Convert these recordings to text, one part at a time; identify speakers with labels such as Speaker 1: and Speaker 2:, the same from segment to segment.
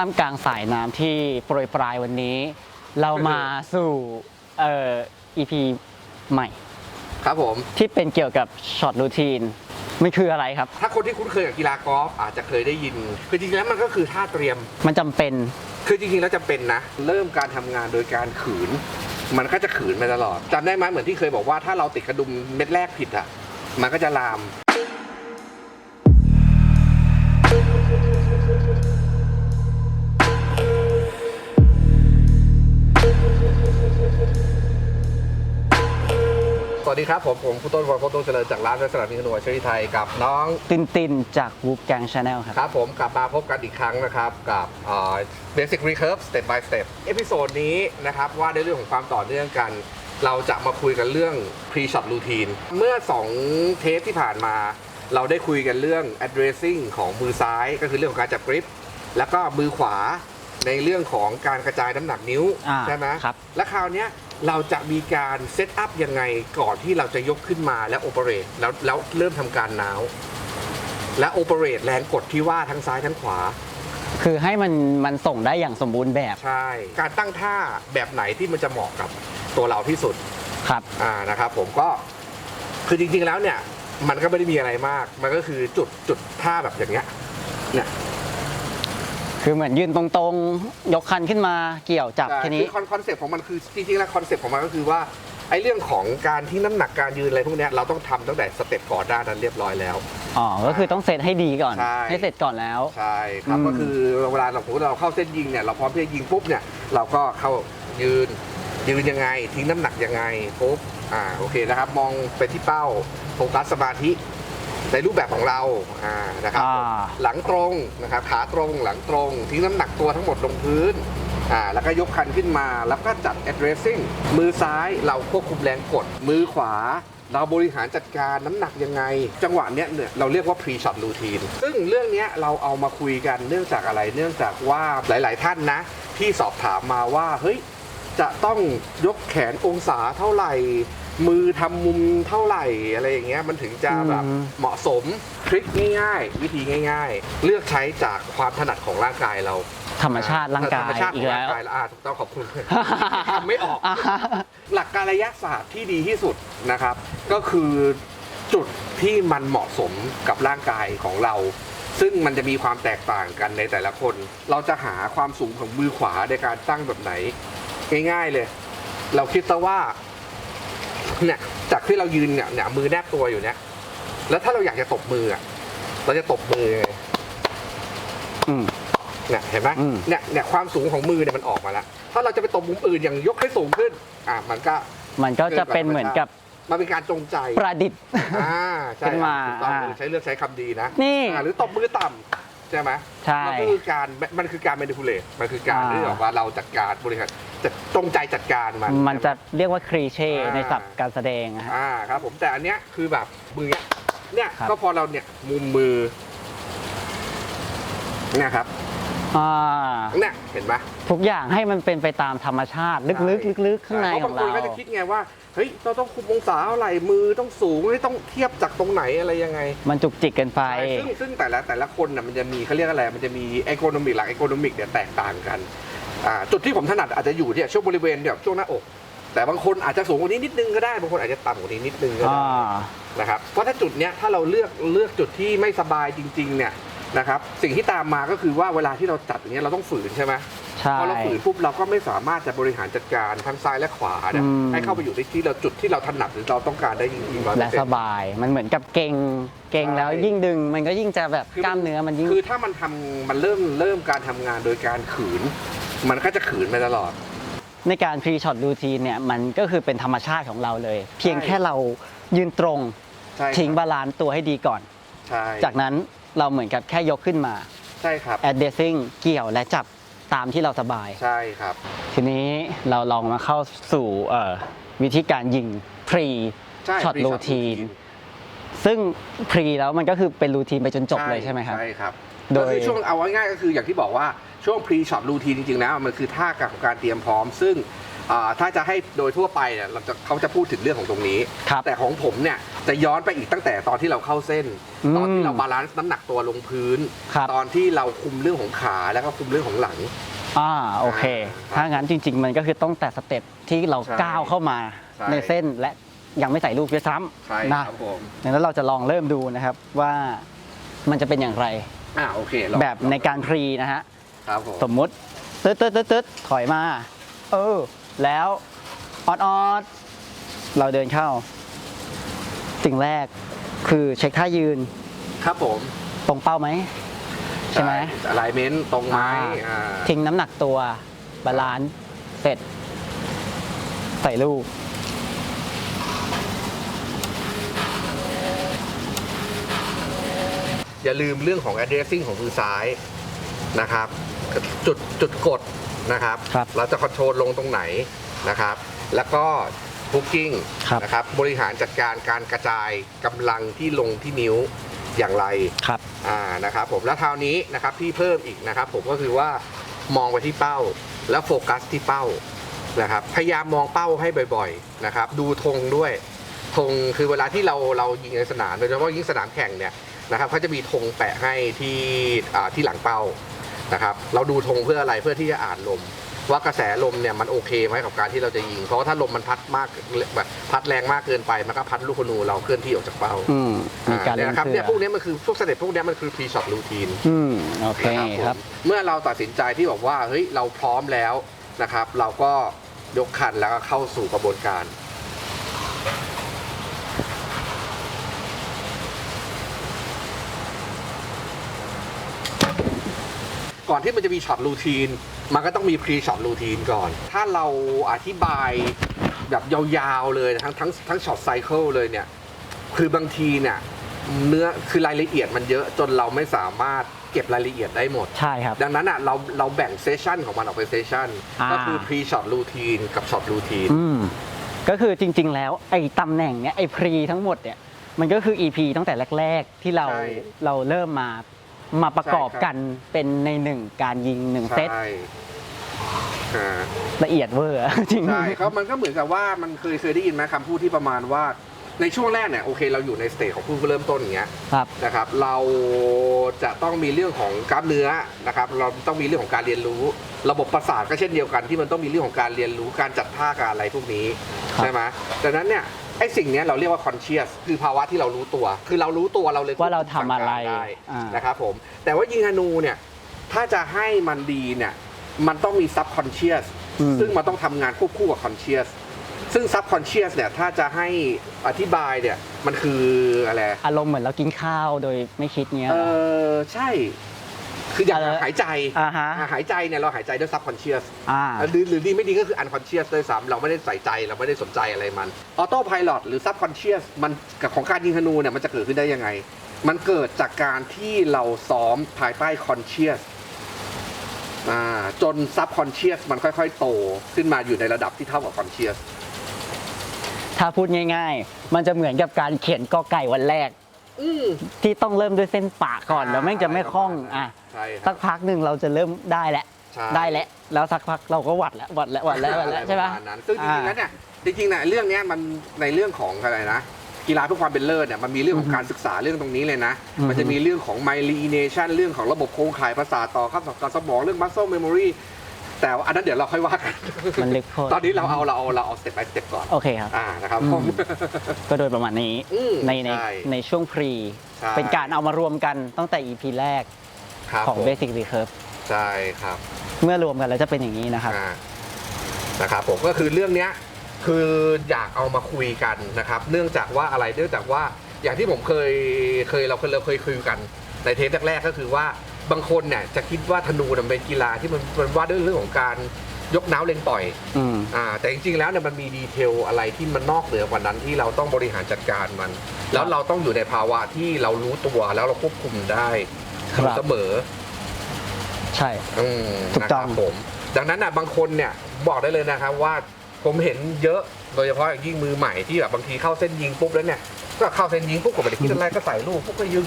Speaker 1: ท่ามกลางสายน้ำที่โปรยปลายวันนี้ เรามาสู่เอ่อ EP ใหม่
Speaker 2: ครับผม
Speaker 1: ที่เป็นเกี่ยวกับช็อตรูทีนมันคืออะไรครับ
Speaker 2: ถ้าคนที่คุ้นเคยกับกีฬากอล์ฟอาจจะเคยได้ยิน คือจริงๆแล้วมันก็คือท่าเตรียม
Speaker 1: มันจำเป็น
Speaker 2: คือจริงๆแล้วจำเป็นนะ เริ่มการทำงานโดยการขืน มันก็จะขืนมาตลอดจำได้ไหมเหมือนที่เคยบอกว่าถ้าเราติดกระดุมเม็ดแรกผิดอะ มันก็จะลาม วัสดีครับผมผมคุณต้นวรพจน์ต้นเจริญจากร้านรัสมีขนวยเชอรี่ไทยกับน้อง
Speaker 1: ตินตินจากวูฟแกงชาแนลครับ
Speaker 2: ครับผมกลับมาพบกันอีกครั้งนะครับกับเอ่อ Basic Recurve Step by Step เอพิโซดนี้นะครับว่าในเรื่องของความต่อเนื่องกัน เราจะมาคุยกันเรื่อง Pre Shot Routine เมื่อ 2 เทปที่ผ่านมา เราได้คุยกันเรื่อง addressing ของมือซ้ายก็คือเรื่องของการจับกริป แล้วก็มือขวาในเรื่องของการกระจายน้ำหนักนิ้ว
Speaker 1: อ่า
Speaker 2: ใช่ไหม
Speaker 1: ครับ
Speaker 2: และคราวเนี้ย เราจะมีการเซตอัพยังไงก่อนที่เราจะยกขึ้นมาแล้วโอเปเรตแล้วแล้วเริ่มทำการน้าว และโอเปเรตแรงกดที่ว่าทั้งซ้ายทั้งขวา
Speaker 1: คือให้มันมันส่งได้อย่างสมบูรณ์แบบ
Speaker 2: ใช่ การตั้งท่าแบบไหนที่มันจะเหมาะกับตัวเราที่สุด
Speaker 1: ครับ
Speaker 2: อ่านะครับผมก็คือจริงๆแล้วเนี่ยมันก็ไม่ได้มีอะไรมาก มันก็คือจุดจุดท่าแบบอย่างเงี้ยเนี่ย
Speaker 1: คือเหมือนยืนตรงๆ ยกคันขึ้นมาเกี่ยวจับ
Speaker 2: ใช่
Speaker 1: แค่
Speaker 2: คื
Speaker 1: นี้
Speaker 2: อคอนคอนเซ็ปต์ของมันคือจริงๆแล้วคอนเซ็ปต์ของมันก็คือว่าไอ้เรื่องของการที่น้ำหนักการยืนอะไรพวกเนี้ยเราต้องทำตั้งแต่สเต็ปก่อนหน้านั้นเรียบร้อยแล้ว
Speaker 1: อ๋อ ก็คือต้องเซตให้ดีก่อน
Speaker 2: ใช่
Speaker 1: ให้เสร็จก่อนแล้ว
Speaker 2: ใช่ครับ
Speaker 1: อืม
Speaker 2: ก็คือเวลาเราสมมติเราเข้าเส้นยิงเนี่ยเราพร้อมที่จะยิงปุ๊บเนี่ยเราก็เข้ายืนยืนยังไงทิ้งน้ำหนักยังไงปุ๊บอ่าโอเคนะครับ มองไปที่เป้าโฟกัสสมาธิ ในรูปแบบของเราอ่านะครับ
Speaker 1: อ่า
Speaker 2: หลังตรงนะครับขาตรงหลังตรงทิ้งน้ำหนักตัวทั้งหมดลงพื้นอ่าแล้วก็ยกคันขึ้นมา แล้วก็จัด addressing มือซ้ายเราควบคุมแรงกด มือขวา เราบริหารจัดการน้ำหนักยังไง จังหวะเนี้ยเนี่ยเราเรียกว่า pre shot routine ซึ่งเรื่องเนี้ยเราเอามาคุยกันเนื่องจากอะไรเนื่องจากว่าหลาย ๆ ท่านนะ ที่สอบถามมาว่าเฮ้ย จะต้องยกแขนองศาเท่าไหร่ มือทำมุมเท่าไหร่อะไรอย่างเงี้ยมันถึงจะแบบ
Speaker 1: อืม
Speaker 2: เหมาะสมทริคง่ายๆ วิธีง่าย ๆ เลือกใช้จากความถนัดของร่างกายเรา
Speaker 1: ธรรมชาติร่างกา
Speaker 2: ธร
Speaker 1: ย
Speaker 2: รมชาติข
Speaker 1: อี
Speaker 2: อกง
Speaker 1: แล้
Speaker 2: ร่าง
Speaker 1: ว
Speaker 2: กายแล้วอ่าถูกต้องขอบคุณทำไม่ออกหลักการระยะศาสตร์ที่ดีที่สุดนะครับ ก็คือจุดที่มันเหมาะสมกับร่างกายของเรา ซึ่งมันจะมีความแตกต่างกันในแต่ละคน เราจะหาความสูงของมือขวาในการตั้งแบบไหน ง่ายๆเลย เราคิดซะว่า เนี่ยจากที่เรายืนเนี่ยเนี่ยมือแนบตัวอยู่เนี่ย แล้วถ้าเราอยากจะตบมืออะเราจะตบมือยังไง
Speaker 1: อืม
Speaker 2: เนี่ยเห็นไหม
Speaker 1: อืม
Speaker 2: เนี่ยเนี่ยความสูงของมือเนี่ยมันออกมาแล้วถ้าเราจะไปตบมุมอื่นอย่างยกให้สูงขึ้น อะมันก็
Speaker 1: มันก็จะเป็นเหมือนกับ
Speaker 2: มันเป็นการจงใจ
Speaker 1: ประดิษฐ์
Speaker 2: อ่าใช่
Speaker 1: ขึ้นมา
Speaker 2: ถูกต้อง
Speaker 1: อ่า
Speaker 2: ใช้เลือกใช้คำดีนะ
Speaker 1: นี่
Speaker 2: อ่าหรือตบมือต่ำ ใช่ไหม
Speaker 1: ใช่
Speaker 2: มันก็คือการมันคือการ manipulate มันคือการ
Speaker 1: อ่า
Speaker 2: ที่บอกว่าเราจัดการบริหารจะจงใจจัดการมัน
Speaker 1: มันจะเรียกว่าครีเช่
Speaker 2: อ่า
Speaker 1: ในศัพท์การแสดงนะฮะ
Speaker 2: อ่าครับผมแต่อันเนี้ยคือแบบมือเนี้ยเนี่ย
Speaker 1: ครับ
Speaker 2: ก็พอเราเนี่ยมุมมือเนี่ยครับ
Speaker 1: อ่า
Speaker 2: เนี่ยเห็นไหม
Speaker 1: ทุกอย่างให้มันเป็นไปตามธรรมชาติ ลึกๆลึกๆข้างใน
Speaker 2: เพราะ
Speaker 1: ข
Speaker 2: บา
Speaker 1: องง
Speaker 2: คน
Speaker 1: เรา
Speaker 2: ก็จะคิดไงว่าเฮ้ยเราต้องคุมองศาเท่าไหร่มือต้องสูงไม่ต้องเทียบจากตรงไหนอะไรยังไง
Speaker 1: มันจุกจิกเกินไป
Speaker 2: ใช่ซึ่งซึ่งแต่ละแต่ละคนน่ะมันจะมีเขาเรียกอะไรมันจะมีไอโคโนมิกหลักไอโคโนมิกเนี่ยแตกต่างกันอ่าจุดที่ผมถนัดอาจจะอยู่เนี่ยช่วงบริเวณแบบช่วงหน้าอก แต่บางคนอาจจะสูงกว่านี้นิดนึงก็ได้บางคนอาจจะต่ำกว่านี้นิดนึงก็
Speaker 1: อ่
Speaker 2: ได้านะครับเพราะถ้าจุดเนี้ยถ้าเราเลือกเลือกจุดที่ไม่สบายจริง ๆเนี่ย นะครับสิ่งที่ตามมาก็คือว่าเวลาที่เราจัดอย่างเงี้ยเราต้องฝืนใช่ไหม
Speaker 1: ใช่
Speaker 2: พอเราฝืนปุ๊บเราก็ไม่สามารถจะบริหารจัดการทั้งซ้ายและขวาเนี่ย
Speaker 1: อืม
Speaker 2: ให้เข้าไปอยู่ในที่เราจุดที่เราถนัดหรือเราต้องการได้จริงๆร้อยเปอ
Speaker 1: และ
Speaker 2: ร์เซ็น
Speaker 1: ส
Speaker 2: ต์
Speaker 1: บายมันเหมือนกับเก่งเก่ง
Speaker 2: ใช่
Speaker 1: แล้วยิ่งดึง มันก็ยิ่งจะแบบ
Speaker 2: คื
Speaker 1: กล้ามเนื้อมันยิ่ง
Speaker 2: คือถ้ามันทำมันเริ่มเริ่มการทำงานโดยการขืน มันก็จะขืนไปตลอด
Speaker 1: ในการพรีช็อตรูทีนเนี่ยมันก็คือเป็นธรรมชาติของเราเลย เพียง
Speaker 2: ใช่
Speaker 1: แค่เรายืนตรง
Speaker 2: ใช่ครับ
Speaker 1: ทิ้งบาลานซ์ตัวให้ดีก่อน
Speaker 2: ใช่
Speaker 1: จากนั้น เราเหมือนกับแค่ยกขึ้นมา
Speaker 2: ใช่ครับ
Speaker 1: addressing เกี่ยวและจับตามที่เราสบาย
Speaker 2: ใช่ครับ
Speaker 1: ทีนี้เราลองมาเข้าสู่เอ่อวิธีการยิง pre
Speaker 2: ใช่
Speaker 1: ช็อต
Speaker 2: pre-shot
Speaker 1: รูทีนซึ่ง pre แล้วมันก็คือเป็นรูทีนไปจนจบเลยใช่ไหมครับ
Speaker 2: ใช่ครับ
Speaker 1: โด
Speaker 2: โด
Speaker 1: ย
Speaker 2: ยช่วงเอาง่ายๆก็คืออย่างที่บอกว่าช่วง pre shot routine จริงๆแล้วมันคือท่ากับการเตรียมพร้อม ซึ่ง อ่าถ้าจะให้โดยทั่วไปเนี่ยเราจะเขาจะพูดถึงเรื่องของตรงนี้
Speaker 1: ครับ
Speaker 2: แต่ของผมเนี่ยจะย้อนไปอีกตั้งแต่ตอนที่เราเข้าเส้น
Speaker 1: อืม
Speaker 2: ตอนที่เราบาลานซ์น้ำหนักตัวลงพื้น
Speaker 1: ครับ
Speaker 2: ตอนที่เราคุมเรื่องของขาแล้วก็คุมเรื่องของหลัง
Speaker 1: อ่าโอเค
Speaker 2: ครับ
Speaker 1: ถ้างั้นจริง ๆ มันก็คือต้องแต่สเต็ปที่เรา
Speaker 2: ใช่
Speaker 1: ก้าวเข้ามา
Speaker 2: ใช่
Speaker 1: ในเส้นและยังไม่ใส่ลูกด้วยซ้
Speaker 2: ใช่ำ
Speaker 1: นะครับ
Speaker 2: ผม
Speaker 1: ดังนั้นเราจะลองเริ่มดูนะครับว่ามันจะเป็นอย่างไร
Speaker 2: อ่าโอเคลอง
Speaker 1: แบบในการพรีนะฮะ
Speaker 2: ครับผม
Speaker 1: สมมุติตึ๊ดตึ๊ดตึ๊ดตึ๊ดถอยมา เออ แล้วออดออดเราเดินเข้า สิ่งแรกคือเช็คท่ายืน
Speaker 2: ครับผม
Speaker 1: ตรงเป้าไหม ใช่ไหม
Speaker 2: อะไรเมนต์ตรงไหม
Speaker 1: อ่า
Speaker 2: อ่า
Speaker 1: ทิ้งน้ำหนักตัวบาลานซ์เสร็จ ใส่ลูก
Speaker 2: อย่าลืมเรื่องของ addressing ของมือซ้ายนะครับ จุดจุดกด นะครับ
Speaker 1: ครับ
Speaker 2: เราจะคอนโทรลลงตรงไหนนะครับ แล้วก็บุกกิ้ง
Speaker 1: ครับ
Speaker 2: นะครับบริหารจัดการการกระจายกำลังที่ลงที่นิ้วอย่างไร
Speaker 1: ครับ
Speaker 2: อ่านะครับผมแล้วคราวนี้นะครับที่เพิ่มอีกนะครับ ผมก็คือว่ามองไปที่เป้า แล้วโฟกัสที่เป้านะครับ พยายามมองเป้าให้บ่อยๆนะครับ ดูธงด้วยธงคือเวลาที่เราเรายิงในสนามโดยเฉพาะยิงสนามแข่งเนี่ยนะครับเขาจะมีธงแปะให้ที่อ่าที่หลังเป้า นะครับ เราดูธงเพื่ออะไรเพื่อที่จะอ่านลม ว่ากระแสลมเนี่ยมันโอเคไหมกับการที่เราจะยิง เพราะว่าถ้าลมมันพัดมากแบบพัดแรงมากเกินไปมันก็พัดลูกธนูเราเคลื่อนที่ออกจากเป้า
Speaker 1: อืมมีการ
Speaker 2: เนี่
Speaker 1: เล่
Speaker 2: ย
Speaker 1: น
Speaker 2: นะครับ
Speaker 1: เสื้
Speaker 2: เนี่ย
Speaker 1: อ
Speaker 2: พวกเนี้ยมันคือพวกสเต็ปพวกเนี้ยมันคือ pre shot routine
Speaker 1: อืมโอเค
Speaker 2: นะครับ
Speaker 1: ครับ
Speaker 2: ผมเมื่อเราตัดสินใจที่บอกว่าเฮ้ยเราพร้อมแล้วนะครับ เราก็ยกคันแล้วก็เข้าสู่กระบวนการ ก่อนที่มันจะมีช็อตรูทีน มันก็ต้องมีพรีช็อตรูทีนก่อน ถ้าเราอธิบายแบบยาวๆเลยทั้งทั้งทั้งช็อตไซเคิลเลยเนี่ย คือบางทีเนี่ยเนื้อคือรายละเอียดมันเยอะจนเราไม่สามารถเก็บรายละเอียดได้หมด
Speaker 1: ใช่ครับ
Speaker 2: ดังนั้นอะเราเราแบ่งเซสชันของมันออกเป็นเซสชัน
Speaker 1: อ่า
Speaker 2: ก็คือ pre shot routine กับ shot routine
Speaker 1: อืมก็คือจริง ๆ แล้วไอ้ตำแหน่งเนี้ยไอ้พรีทั้งหมดเนี่ยมันก็คือ EP ตั้งแต่แรก ๆ ที่เรา
Speaker 2: ใช่
Speaker 1: เราเริ่มมา มาประกอบ
Speaker 2: ใช่ครับ
Speaker 1: กันเป็นในหนึ่งการยิงหนึ่งเซต
Speaker 2: ใช่อ่า
Speaker 1: ละเอียดเวอร์จริง
Speaker 2: ใช่เขามันก็เหมือนกับว่ามันเคยเคยได้ยินไหมคำพูดที่ประมาณว่าในช่วงแรกเนี่ยโอเคเราอยู่ในสเตจของผู้เริ่มต้นอย่างเงี้ย
Speaker 1: ครับ
Speaker 2: นะครับเราจะต้องมีเรื่องของกล้ามเนื้อนะครับเราต้องมีเรื่องของการเรียนรู้ ระบบประสาทก็เช่นเดียวกันที่มันต้องมีเรื่องของการเรียนรู้การจัดท่าการอะไรพวกนี้
Speaker 1: ครับ
Speaker 2: ใช่ไหมดังนั้นเนี่ย ไอ้สิ่งเนี้ยเราเรียกว่า conscious คือภาวะที่เรารู้ตัว คือเรารู้ตัวเราเลย
Speaker 1: ว่าเราทำอะไร
Speaker 2: สั่งการได้
Speaker 1: อ่าน
Speaker 2: นะครับผม แต่ว่ายิงธนูเนี่ย ถ้าจะให้มันดีเนี่ย มันต้องมี subconscious
Speaker 1: อืม
Speaker 2: ซึ่งมันต้องทำงานควบคู่กับ conscious ซึ่ง subconscious เนี่ย ถ้าจะให้อธิบายเนี่ย มันคืออะไร
Speaker 1: อารมณ์เหมือนเรากินข้าวโดยไม่คิดเงี้ย
Speaker 2: เออใช่ คืออย่าง
Speaker 1: เอ่อ
Speaker 2: หายใจ
Speaker 1: อ่าฮะ
Speaker 2: อ่าหายใจเนี่ยเราหายใจด้วย subconscious
Speaker 1: อ่า
Speaker 2: หรือหรือดีไม่ดีก็คือ unconscious ด้วยซ้ำเราไม่ได้ใส่ใจเราไม่ได้สนใจอะไรมัน auto pilot หรือ subconscious มันกับของการยิงธนูเนี่ยมันจะเกิดขึ้นได้ยังไง มันเกิดจากการที่เราซ้อมภายใต้ conscious อ่าจน subconscious มันค่อยๆ โตขึ้นมาอยู่ในระดับที่เท่ากับ conscious
Speaker 1: ถ้าพูดง่าย ๆ มันจะเหมือนกับการเขียนกอไก่วันแรก
Speaker 2: อืม
Speaker 1: ที่ต้องเริ่มด้วยเส้นปากก่อนแล้วแม่งจะไม่คล่องอะ
Speaker 2: ใช่ค
Speaker 1: สั
Speaker 2: รั
Speaker 1: ก
Speaker 2: บ
Speaker 1: พักหนึ่งเราจะเริ่มได้แล้ว
Speaker 2: ใช่
Speaker 1: ได้แล้วแล้วสักพักเราก็หวัดแล้วหวัดแล้วหวัดแล้วหวัดแล้วใช่ปะ
Speaker 2: อรประมาณนั้นซึ่งจริงๆแล้วเนี่ยจริงๆนะเรื่องเนี้ยมันในเรื่องของอะไรนะ กีฬาเพื่อความเป็นเลิศเนี่ยมันมีเรื่องของการศึกษาเรื่องตรงนี้เลยนะ
Speaker 1: อือฮึ
Speaker 2: มันจะมีเรื่องของ myelination เรื่องของระบบโครงข่ายประสาทต่อเข้ากับสมองเรื่อง muscle memory แต่ว่าอันนั้นเดี๋ยวเราค่อยว่ากัน
Speaker 1: มันลึกโพด
Speaker 2: ตอนนี้เราเอาเราเอาเราเอา step by step ก่อน
Speaker 1: โอเคครับ
Speaker 2: อ่า นะครับ
Speaker 1: อืมก็โดยประมาณนี้
Speaker 2: อืม
Speaker 1: ในใน
Speaker 2: ใช่
Speaker 1: ในช่วงพรี
Speaker 2: ใช่
Speaker 1: เป็นการเอามารวมกันตั้งแต่ EP แรก
Speaker 2: ครับ
Speaker 1: ของ
Speaker 2: ผม
Speaker 1: Basic Recurve
Speaker 2: ใช่ครับ
Speaker 1: เมื่อรวมกันแล้วจะเป็นอย่างนี้นะครับ
Speaker 2: อ่านะครับผมก็คือเรื่องเนี้ยคืออยากเอามาคุยกันนะครับ เนื่องจากว่าอะไรเนื่องจากว่าอย่างที่ผมเคยเคยเราเคยเราเคยคุยกันในเทปแรกๆก็คือว่า บางคนเนี่ยจะคิดว่าธนูเนี่ยมันเป็นกีฬาที่มันมันว่าด้วยเรื่องของการยกน้าวเล็งต่อย
Speaker 1: อืม
Speaker 2: อ่าแต่จริงๆ แล้วเนี่ยมันมีดีเทลอะไรที่มันนอกเหนือกว่านั้นที่เราต้องบริหารจัดการมัน แล้วเราต้องอยู่ในภาวะที่เรารู้ตัวแล้วเราควบคุมได้
Speaker 1: ครับ
Speaker 2: เสมอ
Speaker 1: ใช่
Speaker 2: อืม
Speaker 1: ถูก
Speaker 2: นะ
Speaker 1: ต้
Speaker 2: ค
Speaker 1: อง
Speaker 2: รับผม ดังนั้นน่ะบางคนเนี่ยบอกได้เลยนะครับว่าผมเห็นเยอะโดยเฉพาะอย่างยิ่งมือใหม่ที่แบบบางทีเข้าเส้นยิงปุ๊บแล้วเนี่ยก็เข้าเส้นยิงปุ๊บก็ไม่ได้คิดอะไรก็ใส่ลูกปุ๊บก็ยิง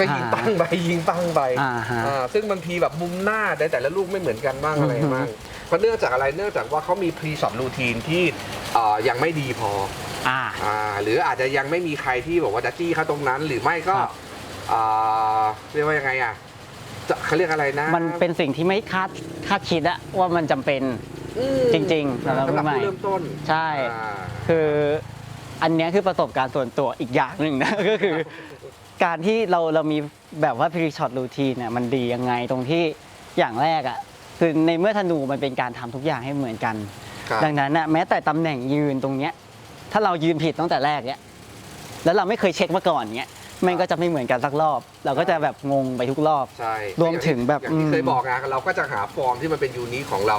Speaker 2: ก็ยิง
Speaker 1: อ่า
Speaker 2: ปังไปยิงปังไป
Speaker 1: อ่าฮะ
Speaker 2: อ่าซึ่งบางทีแบบมุมหน้าในแต่ละลูกไม่เหมือนกันบ้างอะไรบ้างเพราะเนื่องจากอะไรเนื่องจากว่าเขามีพรีช็อตรูทีนที่เอ่อยังไม่ดีพอ
Speaker 1: อ่า
Speaker 2: อ่าหรืออาจจะยังไม่มีใครที่บอกว่าจะจี้เขาตรงนั้น หรือไม่ก็
Speaker 1: ครับ
Speaker 2: อ่าเรียกว่ายังไงอะจะเขาเรียกอะไรนะ
Speaker 1: มันเป็นสิ่งที่ไม่คาดคาดคิดอะว่ามันจำเป็น
Speaker 2: อืม
Speaker 1: จริงๆสำหรับ
Speaker 2: สำหรับ
Speaker 1: มือใหม่
Speaker 2: ผู้เริ่มต้น
Speaker 1: ใช่
Speaker 2: อ่า
Speaker 1: คือ อันเนี้ยคือประสบการณ์ส่วนตัวอีกอย่างหนึ่งนะ ก็คือ การที่เราเรามีแบบว่า pre shot routine เนี่ยมันดียังไงตรงที่อย่างแรกอะคือในเมื่อธนูมันเป็นการทำทุกอย่างให้เหมือนกัน
Speaker 2: ครับ
Speaker 1: ดังนั้นนะแม้แต่ตำแหน่งยืนตรงเนี้ยถ้าเรายืนผิดตั้งแต่แรกเนี้ยแล้วเราไม่เคยเช็คมาก่อนเนี้ยมันก็จะไม่เหมือนกันสักรอบ เราก็จะแบบงงไปทุกรอบ
Speaker 2: ใช่
Speaker 1: รวมถึงแบบ
Speaker 2: อย่างที่
Speaker 1: อืม
Speaker 2: เคยบอกนะเราก็จะหาฟอร์มที่มันเป็นยูนิคของเรา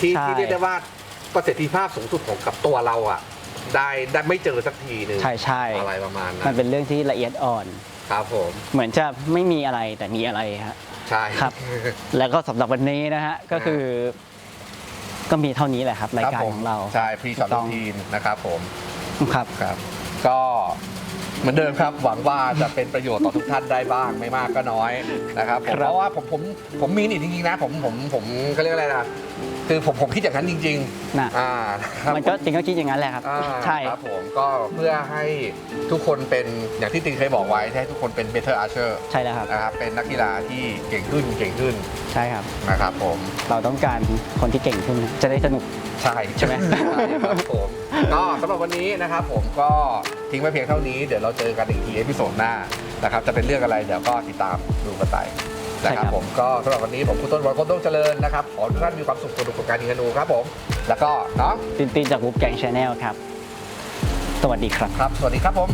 Speaker 2: ที่
Speaker 1: ใช่
Speaker 2: ที่เรียกได้ว่าประสิทธิภาพสูงสุดของกับตัวเราอะ ได้ได้ไม่เจอสักทีหนึ่ง
Speaker 1: ใช่ใช่
Speaker 2: อะไรประมาณนั้
Speaker 1: มัน
Speaker 2: น
Speaker 1: เป็นเรื่องที่ละเอียดอ่อน
Speaker 2: ครับผม
Speaker 1: เหมือนจะไม่มีอะไรแต่มีอะไรฮะ
Speaker 2: ใช่
Speaker 1: ครับ แล้วก็สำหรับวันนี้นะฮะก็คือ ก็มีเท่านี้แหละครับราย
Speaker 2: คบ
Speaker 1: การ
Speaker 2: ผม
Speaker 1: ของเรา
Speaker 2: ใช่พรีช็อต
Speaker 1: ถูกต้
Speaker 2: รู
Speaker 1: อง
Speaker 2: ทีนนะครับผม
Speaker 1: ครับ
Speaker 2: ครับ ก็เหมือนเดิมครับหวังว่าจะเป็นประโยชน์ต่อทุกท่านได้บ้างไม่มากก็น้อยนะครับผม
Speaker 1: ครับ
Speaker 2: เพราะว่าผมผมผมมีนี่จริงๆนะผมผมผมเขาเรียกอะไรนะ คือผมผมคิดอย่างนั้นจริง
Speaker 1: นะ
Speaker 2: ๆอ่าครับ
Speaker 1: มันก็จริงก็คิดอย่างนั้นแหละครับ
Speaker 2: อ่า
Speaker 1: ใช่
Speaker 2: ครับผมก็เพื่อให้ทุกคนเป็นอย่างที่ติงเคยบอกไว้ให้ทุกคนเป็น better archer
Speaker 1: ใช่แล้วครับ
Speaker 2: นะครับเป็นนักกีฬาที่เก่งขึ้นเก่งขึ้น
Speaker 1: ใช่ครับ
Speaker 2: นะครับผม
Speaker 1: เราต้องการคนที่เก่งขึ้นจะได้สนุก
Speaker 2: ใช่
Speaker 1: ใช่ไหม
Speaker 2: ครับผมก็สำหรับวันนี้นะครับผมก็ทิ้งไว้เพียงเท่านี้เดี๋ยวเราเจอกันอีกทีเอพิโซดหน้านะครับจะเป็นเรื่องอะไรเดี๋ยวก็ติดตามดูกันไป นะครับผมก็สำหรับวันนี้ผมคุณต้นวันคนต้องเจริญนะครับขอให้ทุกท่านมีความสุขสนุกกับการยิงธนูครับผมแล้วก็เนาะ
Speaker 1: ตินตินจากวูฟแกงชาแนลครับ สวัสดีครับ
Speaker 2: ครับ สวัสดีครับผม